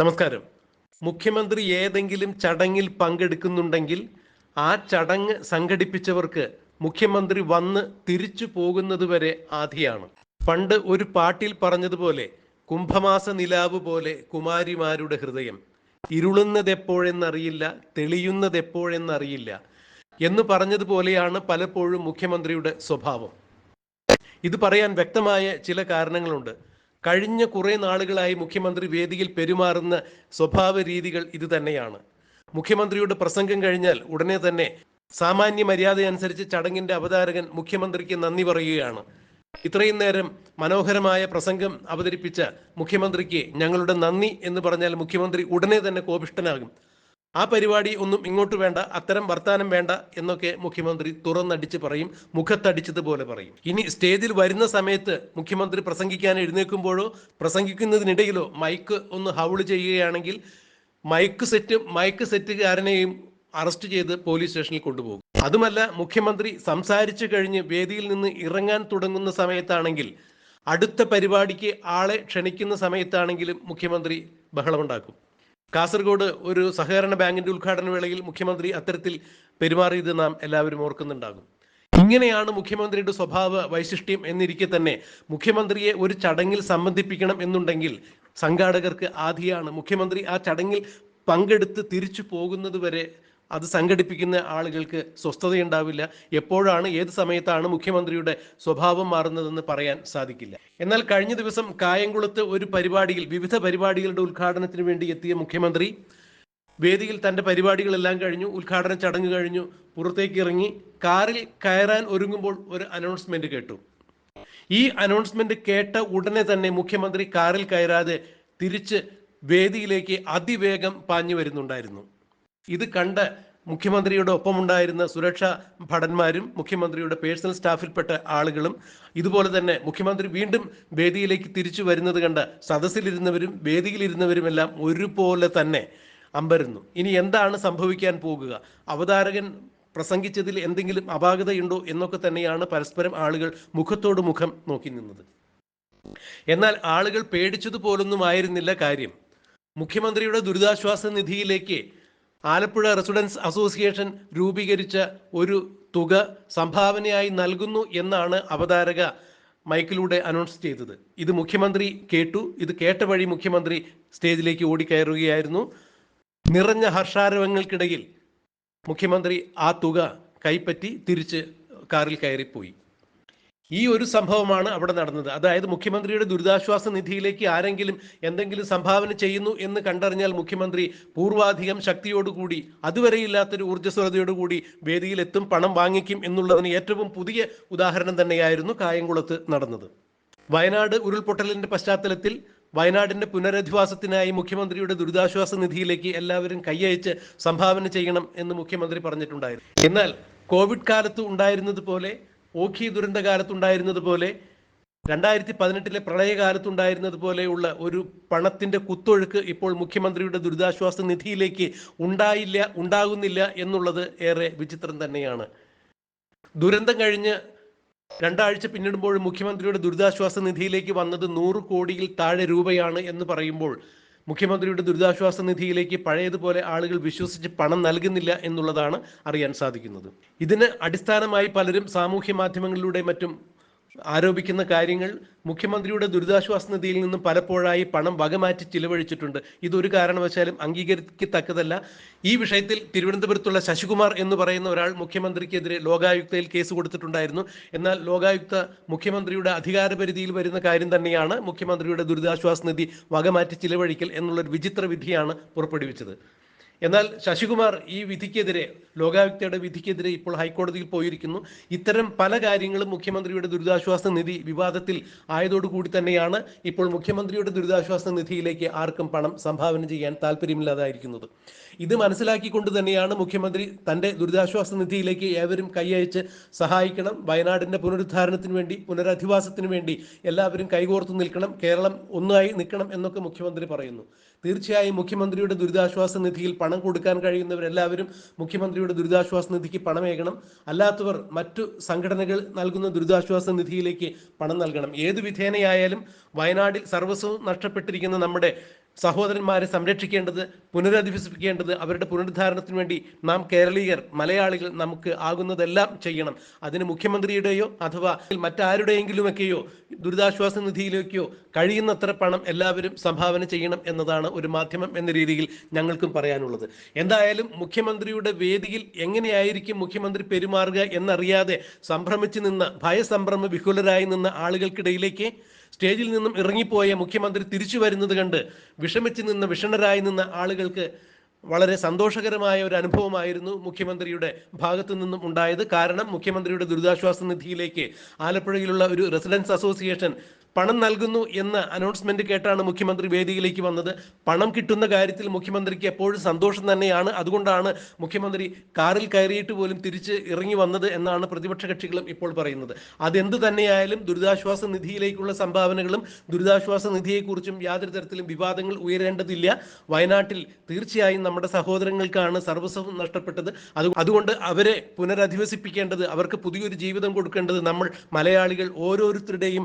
നമസ്കാരം. മുഖ്യമന്ത്രി ഏതെങ്കിലും ചടങ്ങിൽ പങ്കെടുക്കുന്നുണ്ടെങ്കിൽ ആ ചടങ്ങ് സംഘടിപ്പിച്ചവർക്ക് മുഖ്യമന്ത്രി വന്ന് തിരിച്ചു പോകുന്നത് വരെ ആധിയാണ്. പണ്ട് ഒരു പാട്ടിൽ പറഞ്ഞതുപോലെ കുംഭമാസ നിലാവ് പോലെ കുമാരിമാരുടെ ഹൃദയം. ഇരുളുന്നത് എപ്പോഴെന്നറിയില്ല തെളിയുന്നത് എപ്പോഴെന്നറിയില്ല എന്ന് പറഞ്ഞതുപോലെയാണ് പലപ്പോഴും മുഖ്യമന്ത്രിയുടെ സ്വഭാവം. ഇത് പറയാൻ വ്യക്തമായ ചില കാരണങ്ങളുണ്ട്. കഴിഞ്ഞ കുറേ നാളുകളായി മുഖ്യമന്ത്രി വേദിയിൽ പെരുമാറുന്ന സ്വഭാവ രീതികൾ ഇത് തന്നെയാണ്. മുഖ്യമന്ത്രിയുടെ പ്രസംഗം കഴിഞ്ഞാൽ ഉടനെ തന്നെ സാമാന്യ മര്യാദ അനുസരിച്ച് ചടങ്ങിന്റെ അവതാരകൻ മുഖ്യമന്ത്രിക്ക് നന്ദി പറയുകയാണ്. ഇത്രയും നേരം മനോഹരമായ പ്രസംഗം അവതരിപ്പിച്ച മുഖ്യമന്ത്രിക്ക് ഞങ്ങളുടെ നന്ദി എന്ന് പറഞ്ഞാൽ മുഖ്യമന്ത്രി ഉടനെ തന്നെ കോപിഷ്ടനാകും ആ പരിപാടി ഒന്നും ഇങ്ങോട്ട് വേണ്ട അത്തരം വർത്താനം വേണ്ട എന്നൊക്കെ മുഖ്യമന്ത്രി തുറന്നടിച്ച് പറയും മുഖത്തടിച്ചതുപോലെ പറയും. ഇനി സ്റ്റേജിൽ വരുന്ന സമയത്ത് മുഖ്യമന്ത്രി പ്രസംഗിക്കാൻ എഴുന്നേൽക്കുമ്പോഴോ പ്രസംഗിക്കുന്നതിനിടയിലോ മൈക്ക് ഒന്ന് ഹൗൾ ചെയ്യുകയാണെങ്കിൽ മൈക്ക് സെറ്റ് മൈക്ക് സെറ്റുകാരനെയും അറസ്റ്റ് ചെയ്ത് പോലീസ് സ്റ്റേഷനിൽ കൊണ്ടുപോകും. അതുമല്ല മുഖ്യമന്ത്രി സംസാരിച്ചു കഴിഞ്ഞ് വേദിയിൽ നിന്ന് ഇറങ്ങാൻ തുടങ്ങുന്ന സമയത്താണെങ്കിൽ അടുത്ത പരിപാടിക്ക് ആളെ ക്ഷണിക്കുന്ന സമയത്താണെങ്കിലും മുഖ്യമന്ത്രി ബഹളമുണ്ടാക്കും. കാസർഗോഡ് ഒരു സഹകരണ ബാങ്കിന്റെ ഉദ്ഘാടന വേളയിൽ മുഖ്യമന്ത്രി അത്തരത്തിൽ പെരുമാറിയത് നാം എല്ലാവരും ഓർക്കുന്നുണ്ടാകും. ഇങ്ങനെയാണ് മുഖ്യമന്ത്രിയുടെ സ്വഭാവ വൈശിഷ്ട്യം എന്നിരിക്കെ തന്നെ മുഖ്യമന്ത്രിയെ ഒരു ചടങ്ങിൽ സംബന്ധിപ്പിക്കണം എന്നുണ്ടെങ്കിൽ സംഘാടകർക്ക് ആധിയാണ്. മുഖ്യമന്ത്രി ആ ചടങ്ങിൽ പങ്കെടുത്ത് തിരിച്ചു പോകുന്നത് വരെ അത് സംഘടിപ്പിക്കുന്ന ആളുകൾക്ക് സ്വസ്ഥതയുണ്ടാവില്ല. എപ്പോഴാണ് ഏത് സമയത്താണ് മുഖ്യമന്ത്രിയുടെ സ്വഭാവം മാറുന്നതെന്ന് പറയാൻ സാധിക്കില്ല. എന്നാൽ കഴിഞ്ഞ ദിവസം കായംകുളത്ത് ഒരു പരിപാടിയിൽ വിവിധ പരിപാടികളുടെ ഉദ്ഘാടനത്തിന് വേണ്ടി എത്തിയ മുഖ്യമന്ത്രി വേദിയിൽ തന്റെ പരിപാടികളെല്ലാം കഴിഞ്ഞു ഉദ്ഘാടന ചടങ്ങ് കഴിഞ്ഞു പുറത്തേക്ക് ഇറങ്ങി കാറിൽ കയറാൻ ഒരുങ്ങുമ്പോൾ ഒരു അനൗൺസ്മെന്റ് കേട്ടു. ഈ അനൗൺസ്മെന്റ് കേട്ട ഉടനെ തന്നെ മുഖ്യമന്ത്രി കാറിൽ കയറാതെ തിരിച്ച് വേദിയിലേക്ക് അതിവേഗം പാഞ്ഞു വരുന്നുണ്ടായിരുന്നു. ഇത് കണ്ട് മുഖ്യമന്ത്രിയുടെ ഒപ്പമുണ്ടായിരുന്ന സുരക്ഷാ ഭടന്മാരും മുഖ്യമന്ത്രിയുടെ പേഴ്സണൽ സ്റ്റാഫിൽപ്പെട്ട ആളുകളും ഇതുപോലെ തന്നെ മുഖ്യമന്ത്രി വീണ്ടും വേദിയിലേക്ക് തിരിച്ചു വരുന്നത് കണ്ട് സദസ്സിലിരുന്നവരും വേദിയിലിരുന്നവരും എല്ലാം ഒരുപോലെ തന്നെ അമ്പരുന്നു. ഇനി എന്താണ് സംഭവിക്കാൻ പോകുക? അവതാരകൻ പ്രസംഗിച്ചതിൽ എന്തെങ്കിലും അപാകതയുണ്ടോ എന്നൊക്കെ തന്നെയാണ് പരസ്പരം ആളുകൾ മുഖത്തോട് മുഖം നോക്കി നിന്നത്. എന്നാൽ ആളുകൾ പേടിച്ചതുപോലൊന്നും ആയിരുന്നില്ല കാര്യം. മുഖ്യമന്ത്രിയുടെ ദുരിതാശ്വാസ നിധിയിലേക്ക് ആലപ്പുഴ റെസിഡൻസ് അസോസിയേഷൻ രൂപീകരിച്ച ഒരു തുക സംഭാവനയായി നൽകുന്നു എന്നാണ് അവതാരക മൈക്കിലൂടെ അനൗൺസ് ചെയ്തത്. ഇത് മുഖ്യമന്ത്രി കേട്ടു. ഇത് കേട്ട വഴി മുഖ്യമന്ത്രി സ്റ്റേജിലേക്ക് ഓടിക്കയറുകയായിരുന്നു. നിറഞ്ഞ ഹർഷാരവങ്ങൾക്കിടയിൽ മുഖ്യമന്ത്രി ആ തുക കൈപ്പറ്റി തിരിച്ച് കാറിൽ കയറിപ്പോയി. ഈ ഒരു സംഭവമാണ് അവിടെ നടന്നത്. അതായത് മുഖ്യമന്ത്രിയുടെ ദുരിതാശ്വാസ നിധിയിലേക്ക് ആരെങ്കിലും എന്തെങ്കിലും സംഭാവന ചെയ്യുന്നു എന്ന് കണ്ടറിഞ്ഞാൽ മുഖ്യമന്ത്രി പൂർവാധികം ശക്തിയോടുകൂടി അതുവരെയില്ലാത്തൊരു ഊർജസ്വലതയോടുകൂടി വേദിയിലെത്തും പണം വാങ്ങിക്കും എന്നുള്ളതിന് ഏറ്റവും പുതിയ ഉദാഹരണം തന്നെയായിരുന്നു കായംകുളത്ത് നടന്നത്. വയനാട് ഉരുൾപൊട്ടലിന്റെ പശ്ചാത്തലത്തിൽ വയനാടിന്റെ പുനരധിവാസത്തിനായി മുഖ്യമന്ത്രിയുടെ ദുരിതാശ്വാസ നിധിയിലേക്ക് എല്ലാവരും കൈയയച്ച് സംഭാവന ചെയ്യണം എന്ന് മുഖ്യമന്ത്രി പറഞ്ഞിട്ടുണ്ടായിരുന്നു. എന്നാൽ കോവിഡ് കാലത്ത് ഉണ്ടായിരുന്നത് പോലെ ഓഖി ദുരന്തകാലത്തുണ്ടായിരുന്നത് പോലെ രണ്ടായിരത്തി പതിനെട്ടിലെ പ്രളയകാലത്തുണ്ടായിരുന്നത് പോലെയുള്ള ഒരു പണത്തിന്റെ കുത്തൊഴുക്ക് ഇപ്പോൾ മുഖ്യമന്ത്രിയുടെ ദുരിതാശ്വാസ നിധിയിലേക്ക് ഉണ്ടായില്ല ഉണ്ടാകുന്നില്ല എന്നുള്ളത് ഏറെ വിചിത്രം തന്നെയാണ്. ദുരന്തം കഴിഞ്ഞ് രണ്ടാഴ്ച പിന്നിടുമ്പോൾ മുഖ്യമന്ത്രിയുടെ ദുരിതാശ്വാസ നിധിയിലേക്ക് വന്നത് നൂറ് കോടിയിൽ താഴെ രൂപയാണ് എന്ന് പറയുമ്പോൾ മുഖ്യമന്ത്രിയുടെ ദുരിതാശ്വാസ നിധിയിലേക്ക് പഴയതുപോലെ ആളുകൾ വിശ്വസിച്ച് പണം നൽകുന്നില്ല എന്നുള്ളതാണ് അറിയാൻ സാധിക്കുന്നത്. ഇതിന് അടിസ്ഥാനമായി പലരും സാമൂഹ്യ മാധ്യമങ്ങളിലൂടെ മറ്റും ആരോപിക്കുന്ന കാര്യങ്ങൾ മുഖ്യമന്ത്രിയുടെ ദുരിതാശ്വാസ നിധിയിൽ നിന്നും പലപ്പോഴായി പണം വകമാറ്റി ചിലവഴിച്ചിട്ടുണ്ട്. ഇതൊരു കാരണവശാലും അംഗീകരിക്കത്തക്കതല്ല. ഈ വിഷയത്തിൽ തിരുവനന്തപുരത്തുള്ള ശശികുമാർ എന്ന് പറയുന്ന ഒരാൾ മുഖ്യമന്ത്രിക്കെതിരെ ലോകായുക്തയിൽ കേസ് കൊടുത്തിട്ടുണ്ടായിരുന്നു. എന്നാൽ ലോകായുക്ത മുഖ്യമന്ത്രിയുടെ അധികാരപരിധിയിൽ വരുന്ന കാര്യം തന്നെയാണ് മുഖ്യമന്ത്രിയുടെ ദുരിതാശ്വാസ നിധി വകമാറ്റി ചിലവഴിക്കൽ എന്നുള്ളൊരു വിചിത്ര വിധിയാണ് പുറപ്പെടുവിച്ചത്. എന്നാൽ ശശികുമാർ ഈ വിധിക്കെതിരെ ലോകായുക്തയുടെ വിധിക്കെതിരെ ഇപ്പോൾ ഹൈക്കോടതിയിൽ പോയിരിക്കുന്നു. ഇത്തരം പല കാര്യങ്ങളും മുഖ്യമന്ത്രിയുടെ ദുരിതാശ്വാസ നിധി വിവാദത്തിൽ ആയതോടുകൂടി തന്നെയാണ് ഇപ്പോൾ മുഖ്യമന്ത്രിയുടെ ദുരിതാശ്വാസ നിധിയിലേക്ക് ആർക്കും പണം സംഭാവന ചെയ്യാൻ താല്പര്യമില്ലാതായിരിക്കുന്നത് ഇത് മനസ്സിലാക്കിക്കൊണ്ട് തന്നെയാണ് മുഖ്യമന്ത്രി തന്റെ ദുരിതാശ്വാസ നിധിയിലേക്ക് ഏവരും കൈയയച്ച് സഹായിക്കണം. വയനാടിന്റെ പുനരുദ്ധാരണത്തിന് വേണ്ടി പുനരധിവാസത്തിന് വേണ്ടി എല്ലാവരും കൈകോർത്ത് നിൽക്കണം. കേരളം ഒന്നായി നിൽക്കണം എന്നൊക്കെ മുഖ്യമന്ത്രി പറയുന്നു. തീർച്ചയായും മുഖ്യമന്ത്രിയുടെ ദുരിതാശ്വാസ നിധിയിൽ പണം കൊടുക്കാൻ കഴിയുന്നവരെല്ലാവരും മുഖ്യമന്ത്രിയുടെ ദുരിതാശ്വാസ നിധിക്ക് പണമേകണം അല്ലാത്തവർ മറ്റു സംഘടനകൾ നൽകുന്ന ദുരിതാശ്വാസ നിധിയിലേക്ക് പണം നൽകണം. ഏത് വിധേനയായാലും വയനാടിൽ സർവസ്വവും നഷ്ടപ്പെട്ടിരിക്കുന്ന നമ്മുടെ സഹോദരന്മാരെ സംരക്ഷിക്കേണ്ടത് പുനരധിവസിപ്പിക്കേണ്ടത് അവരുടെ പുനരുദ്ധാരണത്തിന് വേണ്ടി നാം കേരളീയർ മലയാളികൾ നമുക്ക് ആകുന്നതെല്ലാം ചെയ്യണം. അതിന് മുഖ്യമന്ത്രിയുടെയോ അഥവാ മറ്റാരുടെയെങ്കിലുമൊക്കെയോ ദുരിതാശ്വാസ നിധിയിലേക്കോ കഴിയുന്നത്ര പണം എല്ലാവരും സംഭാവന ചെയ്യണം എന്നതാണ് ഒരു മാധ്യമം എന്ന രീതിയിൽ ഞങ്ങൾക്കും പറയാനുള്ളത്. എന്തായാലും മുഖ്യമന്ത്രിയുടെ വേദിയിൽ എങ്ങനെയായിരിക്കും മുഖ്യമന്ത്രി പെരുമാറുക എന്നറിയാതെ സംഭ്രമിച്ചു നിന്ന ഭയസംഭ്രമ വിഹുലരായി നിന്ന ആളുകൾക്കിടയിലേക്ക് സ്റ്റേജിൽ നിന്നും ഇറങ്ങിപ്പോയ മുഖ്യമന്ത്രി തിരിച്ചു വരുന്നത് കണ്ട് വിഷമിച്ച് നിന്ന് വിഷണരായി നിന്ന ആളുകൾക്ക് വളരെ സന്തോഷകരമായ ഒരു അനുഭവമായിരുന്നു മുഖ്യമന്ത്രിയുടെ ഭാഗത്തു നിന്നും ഉണ്ടായത്. കാരണം മുഖ്യമന്ത്രിയുടെ ദുരിതാശ്വാസ നിധിയിലേക്ക് ആലപ്പുഴയിലുള്ള ഒരു റെസിഡൻസ് അസോസിയേഷൻ പണം നൽകുന്നു എന്ന അനൗൺസ്മെന്റ് കേട്ടാണ് മുഖ്യമന്ത്രി വേദിയിലേക്ക് വന്നത്. പണം കിട്ടുന്ന കാര്യത്തിൽ മുഖ്യമന്ത്രിക്ക് എപ്പോഴും സന്തോഷം തന്നെയാണ്. അതുകൊണ്ടാണ് മുഖ്യമന്ത്രി കാറിൽ കയറിയിട്ട് പോലും തിരിച്ച് ഇറങ്ങി വന്നത് എന്നാണ് പ്രതിപക്ഷ കക്ഷികളും ഇപ്പോൾ പറയുന്നത്. അതെന്ത് തന്നെയായാലും ദുരിതാശ്വാസ നിധിയിലേക്കുള്ള സംഭാവനകളും ദുരിതാശ്വാസ നിധിയെക്കുറിച്ചും യാതൊരു തരത്തിലും വിവാദങ്ങൾ ഉയരേണ്ടതില്ല. വയനാട്ടിൽ തീർച്ചയായും നമ്മുടെ സഹോദരങ്ങൾക്കാണ് സർവസ്വം നഷ്ടപ്പെട്ടത്. അത് അതുകൊണ്ട് അവരെ പുനരധിവസിപ്പിക്കേണ്ടത് അവർക്ക് പുതിയൊരു ജീവിതം കൊടുക്കേണ്ടത് നമ്മൾ മലയാളികൾ ഓരോരുത്തരുടെയും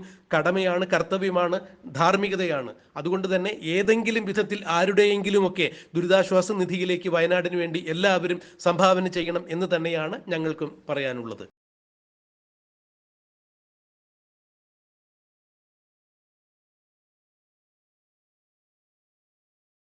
കടമയാണ് കർത്തവ്യമാണ് ധാർമ്മികതയാണ്. അതുകൊണ്ട് തന്നെ ഏതെങ്കിലും വിധത്തിൽ ആരുടെയെങ്കിലുമൊക്കെ ദുരിതാശ്വാസ നിധിയിലേക്ക് വയനാടിന് വേണ്ടി എല്ലാവരും സംഭാവന ചെയ്യണം എന്ന് തന്നെയാണ് ഞങ്ങൾക്കും പറയാനുള്ളത്.